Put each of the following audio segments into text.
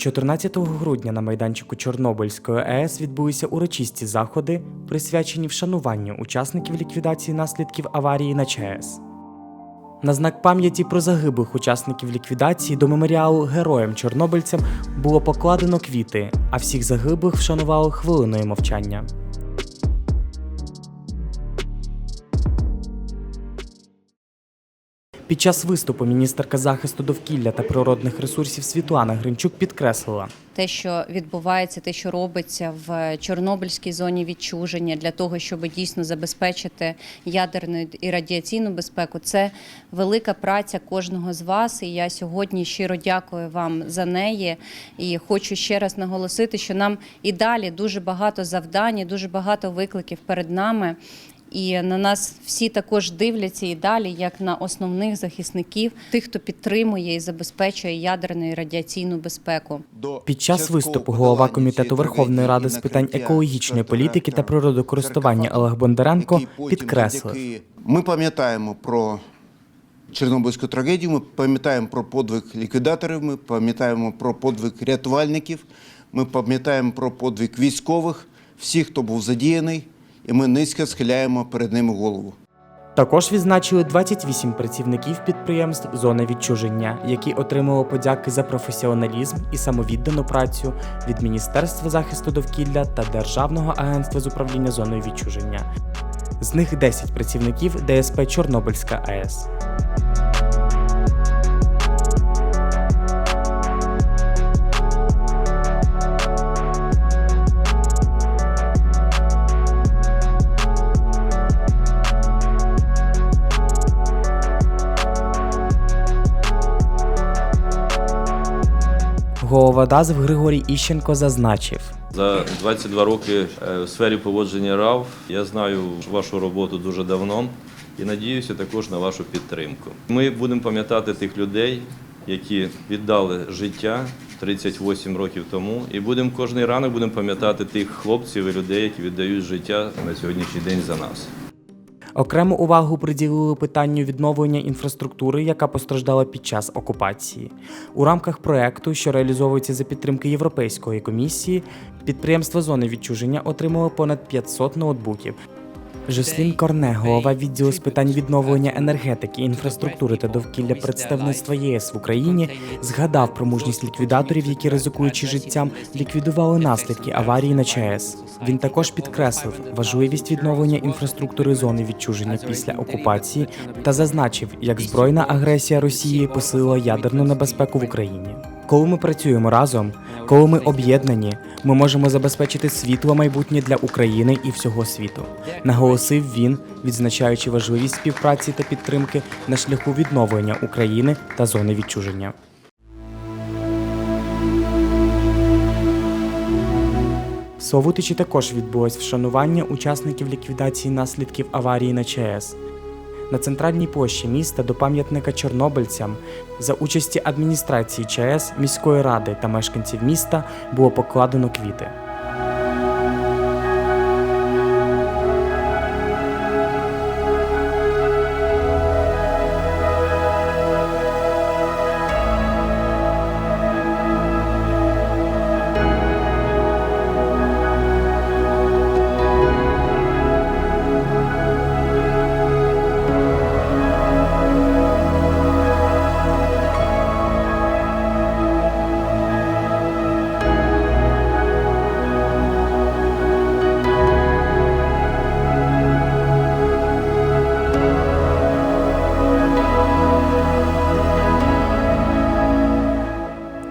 14 грудня на майданчику Чорнобильської АЕС відбулися урочисті заходи, присвячені вшануванню учасників ліквідації наслідків аварії на ЧАЕС. На знак пам'яті про загиблих учасників ліквідації до меморіалу героям чорнобильцям було покладено квіти, а всіх загиблих вшанували хвилиною мовчання. Під час виступу міністерка захисту довкілля та природних ресурсів Світлана Гринчук підкреслила, те, що відбувається, те, що робиться в Чорнобильській зоні відчуження для того, щоб дійсно забезпечити ядерну і радіаційну безпеку, це велика праця кожного з вас. І я сьогодні щиро дякую вам за неї. І хочу ще раз наголосити, що нам і далі дуже багато завдань, дуже багато викликів перед нами. І на нас всі також дивляться і далі, як на основних захисників, тих, хто підтримує і забезпечує ядерну і радіаційну безпеку. Під час виступу голова комітету Верховної Ради з питань екологічної політики та природокористування Олег Бондаренко підкреслив, Ми пам'ятаємо про Чорнобильську трагедію, ми пам'ятаємо про подвиг ліквідаторів, ми пам'ятаємо про подвиг рятувальників, ми пам'ятаємо про подвиг військових, всіх, хто був задіяний, і ми низько схиляємо перед ними голову. Також відзначили 28 працівників підприємств зони відчуження, які отримали подяки за професіоналізм і самовіддану працю від Міністерства захисту довкілля та Державного агентства з управління зоною відчуження. З них 10 працівників ДСП Чорнобильська АЕС. Голова ДАЗВ Григорій Іщенко зазначив. За 22 роки е, в сфері поводження РАВ я знаю вашу роботу дуже давно і надіюся також на вашу підтримку. Ми будемо пам'ятати тих людей, які віддали життя 38 років тому, і будемо кожний ранок будемо пам'ятати тих хлопців і людей, які віддають життя на сьогоднішній день за нас. Окрему увагу приділили питанню відновлення інфраструктури, яка постраждала під час окупації. У рамках проекту, що реалізовується за підтримки Європейської комісії, підприємство зони відчуження отримало понад 500 ноутбуків. Жослін Корне, голова відділу з питань відновлення енергетики, інфраструктури та довкілля представництва ЄС в Україні, згадав про мужність ліквідаторів, які ризикуючи життям, ліквідували наслідки аварії на ЧАЕС. Він також підкреслив важливість відновлення інфраструктури зони відчуження після окупації та зазначив, як збройна агресія Росії посилила ядерну небезпеку в Україні. Коли ми працюємо разом, коли ми об'єднані, ми можемо забезпечити світле майбутнє для України і всього світу, наголосив він, відзначаючи важливість співпраці та підтримки на шляху відновлення України та зони відчуження. В Совутичі також відбулось вшанування учасників ліквідації наслідків аварії на ЧАЕС. На центральній площі міста до пам'ятника чорнобильцям за участі адміністрації ЧАЕС, міської ради та мешканців міста було покладено квіти.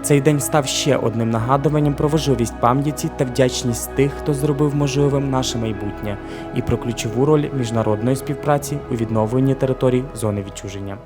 Цей день став ще одним нагадуванням про важливість пам'яті та вдячність тих, хто зробив можливим наше майбутнє, і про ключову роль міжнародної співпраці у відновленні територій зони відчуження.